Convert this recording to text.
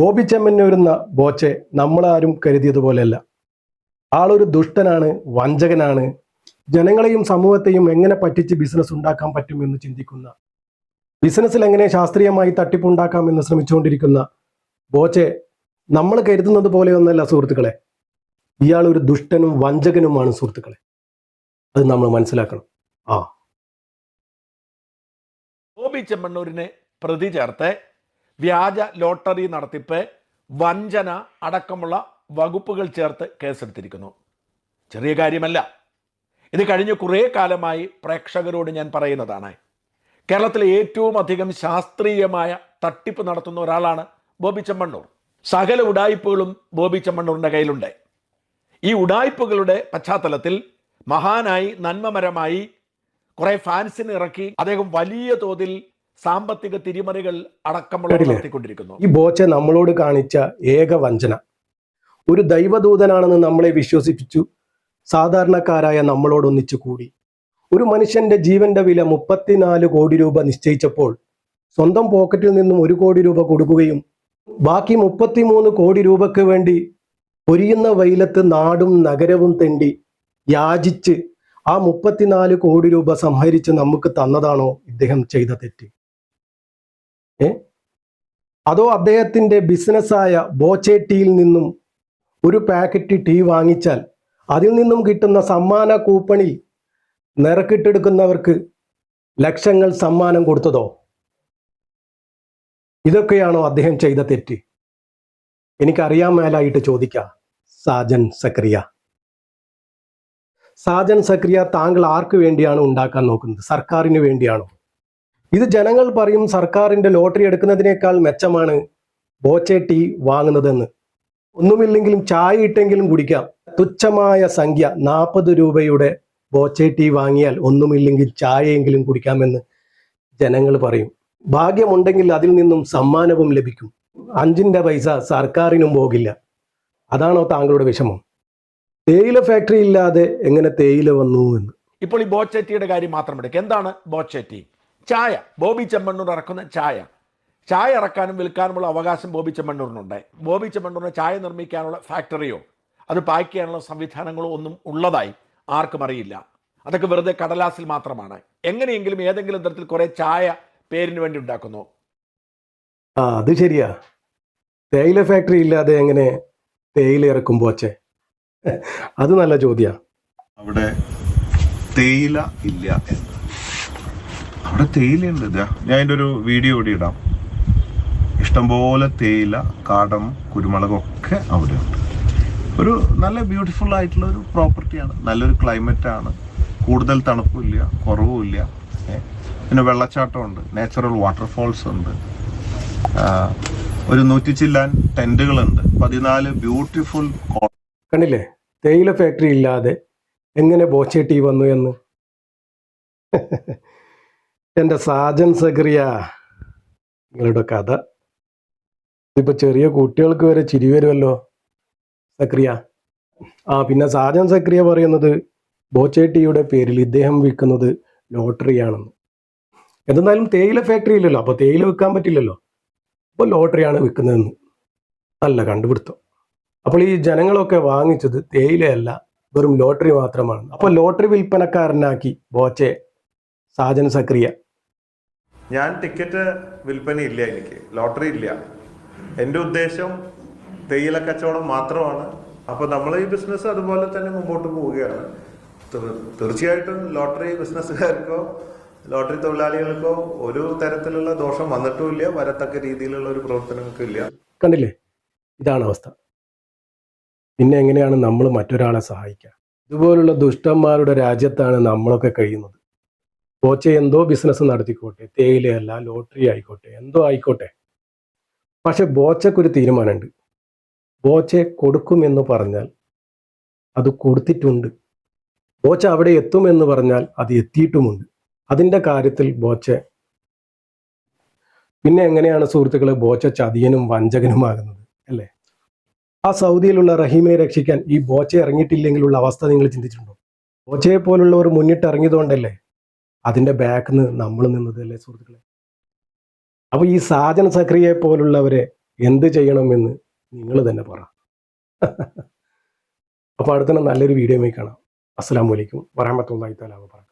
ബോബി ചെമ്മന്നൂരുന്ന ബോച്ചെ നമ്മളാരും കരുതിയതുപോലെയല്ല. ആളൊരു ദുഷ്ടനാണ് വഞ്ചകനാണ്. ജനങ്ങളെയും സമൂഹത്തെയും എങ്ങനെ പറ്റിച്ച് ബിസിനസ് ഉണ്ടാക്കാൻ പറ്റും എന്ന് ചിന്തിക്കുന്ന ബിസിനസ്സിൽ എങ്ങനെ ശാസ്ത്രീയമായി തട്ടിപ്പുണ്ടാക്കാമെന്ന് ശ്രമിച്ചുകൊണ്ടിരിക്കുന്ന ബോച്ചെ നമ്മൾ കരുതുന്നത് പോലെയൊന്നല്ല സുഹൃത്തുക്കളെ. ഇയാൾ ഒരു ദുഷ്ടനും വഞ്ചകനുമാണ് സുഹൃത്തുക്കളെ. അത് നമ്മൾ മനസ്സിലാക്കണം. ആ. ബോബി ചെമ്മണ്ണൂരിനെ പ്രതി ചേർത്ത് വ്യാജ ലോട്ടറി നടത്തിപ്പ് വഞ്ചന അടക്കമുള്ള വകുപ്പുകൾ ചേർത്ത് കേസെടുത്തിരിക്കുന്നു. ചെറിയ കാര്യമല്ല. ഇത് കഴിഞ്ഞ കുറേ കാലമായി പ്രേക്ഷകരോട് ഞാൻ പറയുന്നതാണ്. കേരളത്തിലെ ഏറ്റവും അധികം ശാസ്ത്രീയമായ തട്ടിപ്പ് നടത്തുന്ന ഒരാളാണ് ബോബി ചെമ്മണ്ണൂർ. സകല ഉടായ്പകളും ബോബി ചെമ്മണ്ണൂറിന്റെ കയ്യിലുണ്ട്. ഈ ഉടായ്പകളുടെ പശ്ചാത്തലത്തിൽ മഹാനായി നന്മമരമായി കുറേ ഫാൻസിന് ഇറക്കി അദ്ദേഹം വലിയ തോതിൽ സാമ്പത്തിക തിരിമറികൾ അടക്കമുള്ള? നടത്തിക്കൊണ്ടിരിക്കുന്നു. ഈ ബോച്ച നമ്മളോട് കാണിച്ച ഏക വഞ്ചന. ഒരു ദൈവദൂതനാണെന്ന് നമ്മളെ വിശ്വസിപ്പിച്ചു. സാധാരണക്കാരായ നമ്മളോടൊന്നിച്ചു കൂടി. ഒരു മനുഷ്യന്റെ ജീവന്റെ വില മുപ്പത്തിനാല് കോടി രൂപ നിശ്ചയിച്ചപ്പോൾ സ്വന്തം പോക്കറ്റിൽ നിന്നും ഒരു കോടി രൂപ കൊടുക്കുകയും ബാക്കി മുപ്പത്തിമൂന്ന് കോടി രൂപയ്ക്ക് വേണ്ടി പൊരിയുന്ന വെയിലത്ത് നാടും നഗരവും തെണ്ടി യാചിച്ച് ആ മുപ്പത്തിനാല് കോടി രൂപ സംഹരിച്ച് നമുക്ക് തന്നതാണോ ഇദ്ദേഹം ചെയ്ത തെറ്റ്? അതോ അദ്ദേഹത്തിന്റെ ബിസിനസ്സായ ബോച്ചെ ടീയിൽ നിന്നും ഒരു പാക്കറ്റ് ടീ വാങ്ങിച്ചാൽ അതിൽ നിന്നും കിട്ടുന്ന സമ്മാന കൂപ്പണിൽ നിറക്കിട്ടെടുക്കുന്നവർക്ക് ലക്ഷങ്ങൾ സമ്മാനം കൊടുത്തതോ? ഇതൊക്കെയാണോ അദ്ദേഹം ചെയ്ത തെറ്റ്? എനിക്കറിയാൻ മേലായിട്ട് ചോദിക്കാം സാജൻ സക്രിയ. സാജൻ സക്രിയ താങ്കൾ ആർക്ക് വേണ്ടിയാണ് ഉണ്ടാക്കാൻ നോക്കുന്നത്? സർക്കാരിന് വേണ്ടിയാണോ? ഇത് ജനങ്ങൾ പറയും സർക്കാരിന്റെ ലോട്ടറി എടുക്കുന്നതിനേക്കാൾ മെച്ചമാണ് ബോച്ചെ ടീ വാങ്ങുന്നതെന്ന്. ഒന്നുമില്ലെങ്കിലും ചായ ഇട്ടെങ്കിലും കുടിക്കാം. തുച്ഛമായ സംഖ്യ നാൽപ്പത് രൂപയുടെ ബോച്ചെ ടീ വാങ്ങിയാൽ ഒന്നുമില്ലെങ്കിൽ ചായയെങ്കിലും കുടിക്കാമെന്ന് ജനങ്ങൾ പറയും. ഭാഗ്യമുണ്ടെങ്കിൽ അതിൽ നിന്നും സമ്മാനവും ലഭിക്കും. അഞ്ചിന്റെ പൈസ സർക്കാരിനും പോകില്ല. അതാണോ താങ്കളുടെ വിഷമം? തേയില ഫാക്ടറി ഇല്ലാതെ എങ്ങനെ തേയില വന്നു എന്ന്. ഇപ്പോൾ ഈ ബോച്ചെറ്റിയുടെ കാര്യം മാത്രം എടുക്കുക എന്താണ് ബോച്ചെറ്റി ചായ. ബോബി ചെമ്മണ്ണൂർ ഇറക്കുന്ന ചായ. ചായ ഇറക്കാനും വിൽക്കാനുമുള്ള അവകാശം ബോബി ചെമ്മണ്ണൂരിനുണ്ട് ബോബി ചെമ്മണ്ണൂരിന് ചായ നിർമ്മിക്കാനുള്ള ഫാക്ടറിയോ അത് പാക്ക് ചെയ്യാനുള്ള സംവിധാനങ്ങളോ ഒന്നും ഉള്ളതായി ആർക്കും അറിയില്ല. അതൊക്കെ വെറുതെ കടലാസിൽ മാത്രമാണ്. എങ്ങനെയെങ്കിലും ഏതെങ്കിലും തരത്തിൽ കുറെ ചായ പേരിന് വേണ്ടി ഉണ്ടാക്കുന്നു. ആ അത് ശരിയാ. തേയില ഫാക്ടറി ഇല്ലാതെ എങ്ങനെ തേയില ഇറക്കും ബോച്ചെ അത് നല്ല ചോദ്യ. അവിടെ തേയില ഇല്ല എന്ന്. അവിടെ തേയിലയുണ്ട് ഇതാ ഞാൻ അതിന്റെ ഒരു വീഡിയോ ഇവിടെ ഇടാം. ഇഷ്ടംപോലെ തേയില കാടം കുരുമുളകൊക്കെ അവിടെ ഉണ്ട്. ഒരു നല്ല ബ്യൂട്ടിഫുൾ ആയിട്ടുള്ള ഒരു പ്രോപ്പർട്ടിയാണ് നല്ലൊരു ക്ലൈമറ്റ് ആണ്. കൂടുതൽ തണുപ്പില്ല കുറവുമില്ല പിന്നെ വെള്ളച്ചാട്ടമുണ്ട് നാച്ചുറൽ വാട്ടർഫോൾസ് ഉണ്ട്. ഒരു നൂറ്റി ചില്ലാൻ ടെന്റുകളുണ്ട് പതിനാല് ബ്യൂട്ടിഫുൾ കണ്ടില്ലേ? തേയില ഫാക്ടറി ഇല്ലാതെ എങ്ങനെ ബോച്ചേട്ടി വന്നു എന്ന്? എന്റെ സാജൻ സക്രിയ നിങ്ങളുടെ കഥ. ഇതിപ്പോ ചെറിയ കുട്ടികൾക്ക് വരെ ചിരി വരുമല്ലോ സക്രിയ ആ പിന്നെ സാജൻ സക്രിയ പറയുന്നത് ബോച്ചേട്ടിയുടെ പേരിൽ ഇദ്ദേഹം വിൽക്കുന്നത് ലോട്ടറിയാണെന്ന്. എന്തായാലും തേയില ഫാക്ടറി ഇല്ലല്ലോ അപ്പൊ തേയില വിൽക്കാൻ പറ്റില്ലല്ലോ. അപ്പൊ ലോട്ടറിയാണ് വിൽക്കുന്നതെന്ന്. നല്ല കണ്ടുപിടുത്തം. അപ്പോൾ ഈ ജനങ്ങളൊക്കെ വാങ്ങിച്ചത് തേയിലയല്ല വെറും ലോട്ടറി മാത്രമാണ്. അപ്പൊ ലോട്ടറി വിൽപ്പനക്കാരനാക്കി ബോച്ചെ സാജൻ സക്രിയ ഞാൻ ടിക്കറ്റ് വിൽപ്പനയില്ല എനിക്ക്. ലോട്ടറി ഇല്ല. എന്റെ ഉദ്ദേശം തേയില കച്ചവടം മാത്രമാണ്. അപ്പോൾ നമ്മൾ ഈ ബിസിനസ് അതുപോലെ തന്നെ മുമ്പോട്ട് പോവുകയാണ്. തീർ- തീർച്ചയായിട്ടും ലോട്ടറി ബിസിനസ്സുകാർക്കോ ലോട്ടറി തൊഴിലാളികൾക്കോ ഒരു തരത്തിലുള്ള ദോഷം വന്നിട്ടുമില്ല. വരത്തക്ക രീതിയിലുള്ള ഒരു പ്രവർത്തനങ്ങൾക്കും ഇല്ല. കണ്ടില്ലേ? ഇതാണ് അവസ്ഥ. പിന്നെ എങ്ങനെയാണ് നമ്മൾ മറ്റൊരാളെ സഹായിക്കുക? ഇതുപോലുള്ള ദുഷ്ടന്മാരുടെ രാജ്യത്താണ് നമ്മളൊക്കെ കഴിയുന്നത്. ബോച്ചെ എന്തോ ബിസിനസ് നടത്തിക്കോട്ടെ തേയിലയല്ല ലോട്ടറി ആയിക്കോട്ടെ എന്തോ ആയിക്കോട്ടെ. പക്ഷെ ബോച്ചക്കൊരു തീരുമാനമുണ്ട്. ബോച്ചെ കൊടുക്കുമെന്ന് പറഞ്ഞാൽ അത് കൊടുത്തിട്ടുണ്ട്. ബോച്ച അവിടെ എത്തുമെന്ന് പറഞ്ഞാൽ അത് എത്തിയിട്ടുമുണ്ട്. അതിന്റെ കാര്യത്തിൽ ബോച്ചെ പിന്നെ എങ്ങനെയാണ് സുഹൃത്തുക്കളെ ബോച്ച ചതിയനും വഞ്ചകനുമാകുന്നത് അല്ലേ? ആ സൗദിയിലുള്ള റഹീമിനെ രക്ഷിക്കാൻ ഈ ബോച്ച ഇറങ്ങിയിട്ടില്ലെങ്കിലുള്ള അവസ്ഥ നിങ്ങൾ ചിന്തിച്ചിട്ടുണ്ടോ? ബോച്ചയെ പോലുള്ളവർ മുന്നിട്ട് ഇറങ്ങിയതുകൊണ്ടല്ലേ? അതിന്റെ ബാക്കിൽ നിന്ന് നമ്മൾ നിന്നത് അല്ലേ സുഹൃത്തുക്കളെ? അപ്പോൾ ഈ സാജൻ സക്രിയെ പോലുള്ളവരെ എന്ത് ചെയ്യണമെന്ന് നിങ്ങൾ തന്നെ പറ. അപ്പോൾ അടുത്ത നല്ലൊരു വീഡിയോ കാണാം. അസ്സാം വലൈക്കും വറഹമത്തല്ലാഹി തആല വബറകാതുഹു